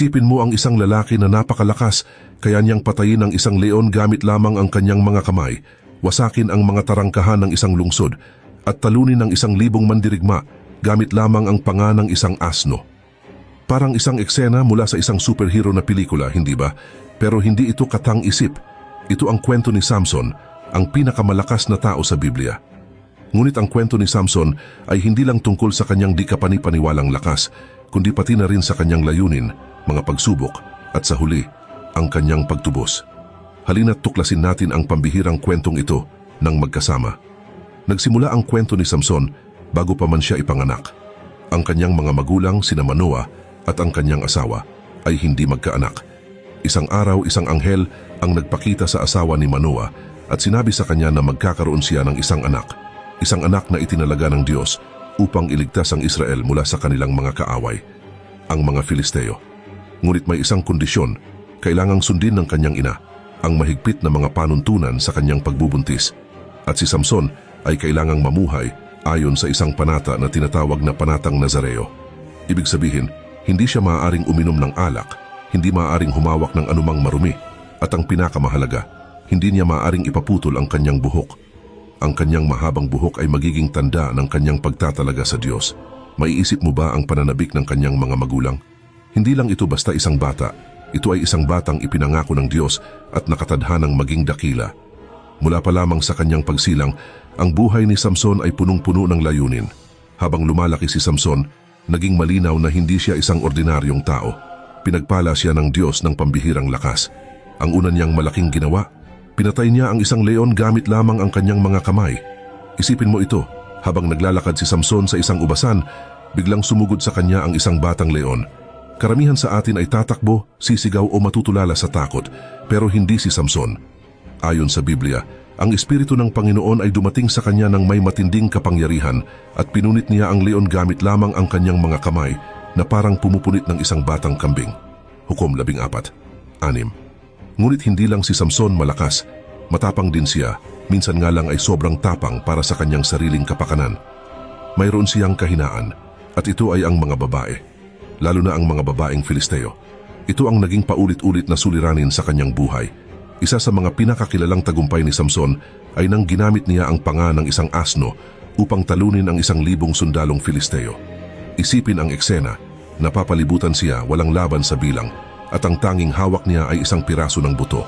Isipin mo ang isang lalaki na napakalakas, kaya niyang patayin ang isang leon gamit lamang ang kanyang mga kamay, wasakin ang mga tarangkahan ng isang lungsod, at talunin ng isang libong mandirigma gamit lamang ang panga ng isang asno. Parang isang eksena mula sa isang superhero na pelikula, hindi ba? Pero hindi ito katang-isip. Ito ang kwento ni Samson, ang pinakamalakas na tao sa Biblia. Ngunit ang kwento ni Samson ay hindi lang tungkol sa kanyang di kapanipaniwalang lakas, kundi pati na rin sa kanyang layunin, mga pagsubok, at sa huli, ang kanyang pagtubos. Halina't tuklasin natin ang pambihirang kwentong ito ng magkasama. Nagsimula ang kwento ni Samson bago pa man siya ipanganak. Ang kanyang mga magulang, sina Manoah, at ang kanyang asawa ay hindi magkaanak. Isang araw, isang anghel ang nagpakita sa asawa ni Manoah at sinabi sa kanya na magkakaroon siya ng isang anak. Isang anak na itinalaga ng Diyos upang iligtas ang Israel mula sa kanilang mga kaaway, ang mga Filisteo. Ngunit may isang kondisyon, kailangang sundin ng kanyang ina ang mahigpit na mga panuntunan sa kanyang pagbubuntis. At si Samson ay kailangang mamuhay ayon sa isang panata na tinatawag na panatang Nazareo. Ibig sabihin, hindi siya maaaring uminom ng alak, hindi maaaring humawak ng anumang marumi, at ang pinakamahalaga, hindi niya maaaring ipaputol ang kanyang buhok. Ang kanyang mahabang buhok ay magiging tanda ng kanyang pagtatalaga sa Diyos. Maiisip mo ba ang pananabik ng kanyang mga magulang? Hindi lang ito basta isang bata, ito ay isang batang ipinangako ng Diyos at nakatadhanang maging dakila. Mula pa lamang sa kanyang pagsilang, ang buhay ni Samson ay punong-puno ng layunin. Habang lumalaki si Samson, naging malinaw na hindi siya isang ordinaryong tao. Pinagpala siya ng Diyos ng pambihirang lakas. Ang una niyang malaking ginawa, pinatay niya ang isang leon gamit lamang ang kanyang mga kamay. Isipin mo ito, habang naglalakad si Samson sa isang ubasan, biglang sumugod sa kanya ang isang batang leon. Karamihan sa atin ay tatakbo, sisigaw o matutulala sa takot, pero hindi si Samson. Ayon sa Biblia, ang Espiritu ng Panginoon ay dumating sa kanya ng may matinding kapangyarihan at pinunit niya ang leon gamit lamang ang kanyang mga kamay na parang pumupunit ng isang batang kambing. Hukom labing apat. Anim. Ngunit hindi lang si Samson malakas, matapang din siya, minsan nga lang ay sobrang tapang para sa kanyang sariling kapakanan. Mayroon siyang kahinaan, at ito ay ang mga babae, lalo na ang mga babaeng Filisteo. Ito ang naging paulit-ulit na suliranin sa kanyang buhay. Isa sa mga pinakakilalang tagumpay ni Samson ay nang ginamit niya ang panga ng isang asno upang talunin ang isang libong sundalong Filisteo. Isipin ang eksena, napapalibutan siya walang laban sa bilang at ang tanging hawak niya ay isang piraso ng buto.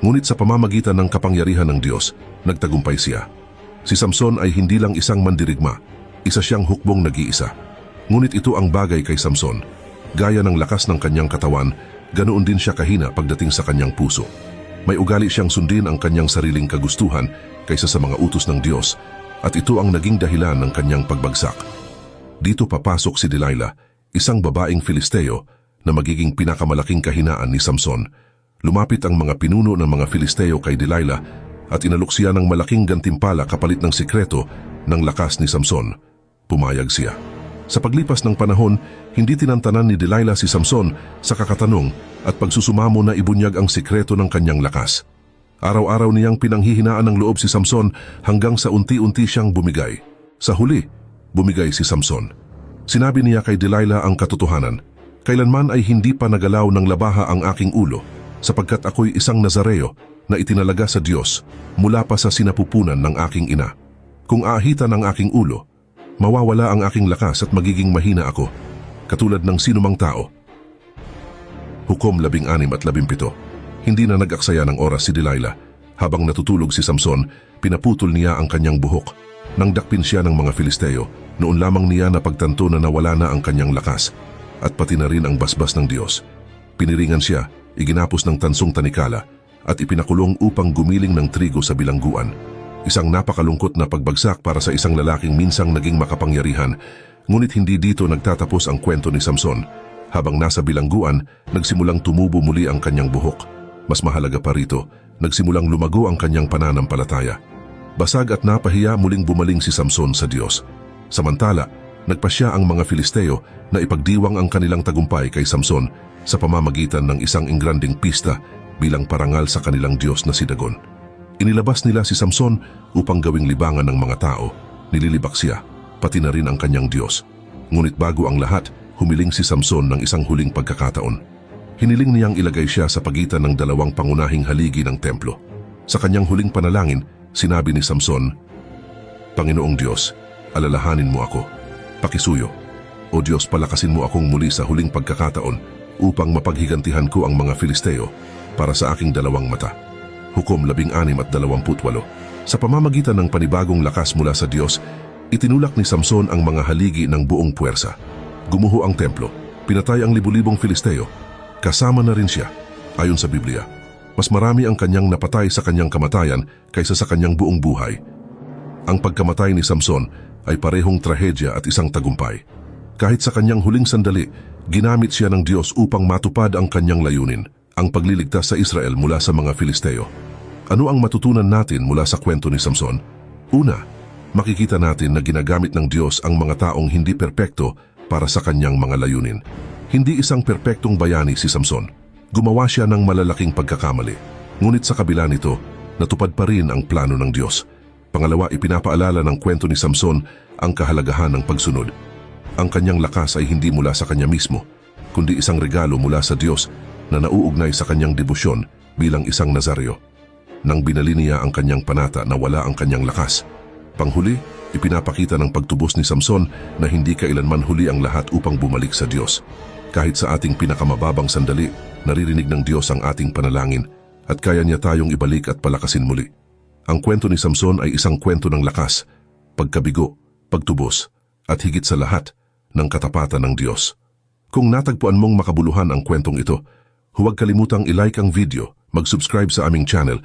Ngunit sa pamamagitan ng kapangyarihan ng Diyos, nagtagumpay siya. Si Samson ay hindi lang isang mandirigma, isa siyang hukbong nag-iisa. Ngunit ito ang bagay kay Samson. Gaya ng lakas ng kanyang katawan, ganoon din siya kahina pagdating sa kanyang puso. May ugali siyang sundin ang kanyang sariling kagustuhan kaysa sa mga utos ng Diyos at ito ang naging dahilan ng kanyang pagbagsak. Dito papasok si Delilah, isang babaeng Filisteo na magiging pinakamalaking kahinaan ni Samson. Lumapit ang mga pinuno ng mga Filisteo kay Delilah at inalok siya ng malaking gantimpala kapalit ng sikreto ng lakas ni Samson. Pumayag siya. Sa paglipas ng panahon, hindi tinantanan ni Delilah si Samson sa kakatanong at pagsusumamo na ibunyag ang sikreto ng kanyang lakas. Araw-araw niyang pinanghihinaan ng loob si Samson hanggang sa unti-unti siyang bumigay. Sa huli, bumigay si Samson. Sinabi niya kay Delilah ang katotohanan, Kailanman ay hindi pa nagalaw ng labaha ang aking ulo, sapagkat ako'y isang Nazareo na itinalaga sa Diyos mula pa sa sinapupunan ng aking ina. Kung aahitan ang aking ulo, mawawala ang aking lakas at magiging mahina ako, katulad ng sinumang tao. Hukom labing anim at labing pito. Hindi na nag-aksaya ng oras si Delilah. Habang natutulog si Samson, pinaputol niya ang kanyang buhok. Nang dakpin siya ng mga Filisteo, noon lamang niya napagtanto na nawala na ang kanyang lakas at pati na rin ang basbas ng Diyos. Piniringan siya, iginapos ng tansong tanikala at ipinakulong upang gumiling ng trigo sa bilangguan. Isang napakalungkot na pagbagsak para sa isang lalaking minsang naging makapangyarihan, ngunit hindi dito nagtatapos ang kwento ni Samson. Habang nasa bilangguan, nagsimulang tumubo muli ang kanyang buhok. Mas mahalaga pa rito, nagsimulang lumago ang kanyang pananampalataya. Basag at napahiya muling bumaling si Samson sa Diyos. Samantala, nagpasya ang mga Filisteo na ipagdiwang ang kanilang tagumpay kay Samson sa pamamagitan ng isang ingranding pista bilang parangal sa kanilang Diyos na si Dagon. Inilabas nila si Samson upang gawing libangan ng mga tao. Nililibak siya, pati na rin ang kanyang Diyos. Ngunit bago ang lahat, humiling si Samson ng isang huling pagkakataon. Hiniling niyang ilagay siya sa pagitan ng dalawang pangunahing haligi ng templo. Sa kanyang huling panalangin, sinabi ni Samson, Panginoong Diyos, alalahanin mo ako. Pakisuyo. O Diyos, palakasin mo akong muli sa huling pagkakataon upang mapaghigantihan ko ang mga Filisteo para sa aking dalawang mata. Hukom 16 at 28. Sa pamamagitan ng panibagong lakas mula sa Diyos, itinulak ni Samson ang mga haligi ng buong puwersa. Gumuho ang templo, pinatay ang libu-libong Filisteo, kasama na rin siya, ayon sa Biblia. Mas marami ang kanyang napatay sa kanyang kamatayan kaysa sa kanyang buong buhay. Ang pagkamatay ni Samson ay parehong trahedya at isang tagumpay. Kahit sa kanyang huling sandali, ginamit siya ng Diyos upang matupad ang kanyang layunin, ang pagliligtas sa Israel mula sa mga Filisteo. Ano ang matutunan natin mula sa kwento ni Samson? Una, makikita natin na ginagamit ng Diyos ang mga taong hindi perpekto para sa kanyang mga layunin. Hindi isang perpektong bayani si Samson. Gumawa siya ng malalaking pagkakamali. Ngunit sa kabila nito, natupad pa rin ang plano ng Diyos. Pangalawa, ipinapaalala ng kwento ni Samson ang kahalagahan ng pagsunod. Ang kanyang lakas ay hindi mula sa kanya mismo, kundi isang regalo mula sa Diyos na nauugnay sa kanyang debosyon bilang isang Nazaryo. Nang binali niya ang kanyang panata na wala ang kanyang lakas. Panghuli, ipinapakita ng pagtubos ni Samson na hindi kailanman huli ang lahat upang bumalik sa Diyos. Kahit sa ating pinakamababang sandali, naririnig ng Diyos ang ating panalangin at kaya niya tayong ibalik at palakasin muli. Ang kwento ni Samson ay isang kwento ng lakas, pagkabigo, pagtubos, at higit sa lahat, ng katapatan ng Diyos. Kung natagpuan mong makabuluhan ang kwentong ito, huwag kalimutang ilike ang video, mag-subscribe sa aming channel,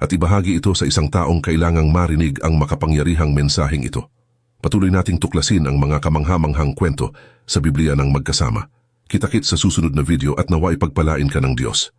at ibahagi ito sa isang taong kailangang marinig ang makapangyarihang mensaheng ito. Patuloy nating tuklasin ang mga kamanghamanghang kwento sa Biblia ng magkasama. Kitakit sa susunod na video at nawa ipagpalain ka ng Diyos.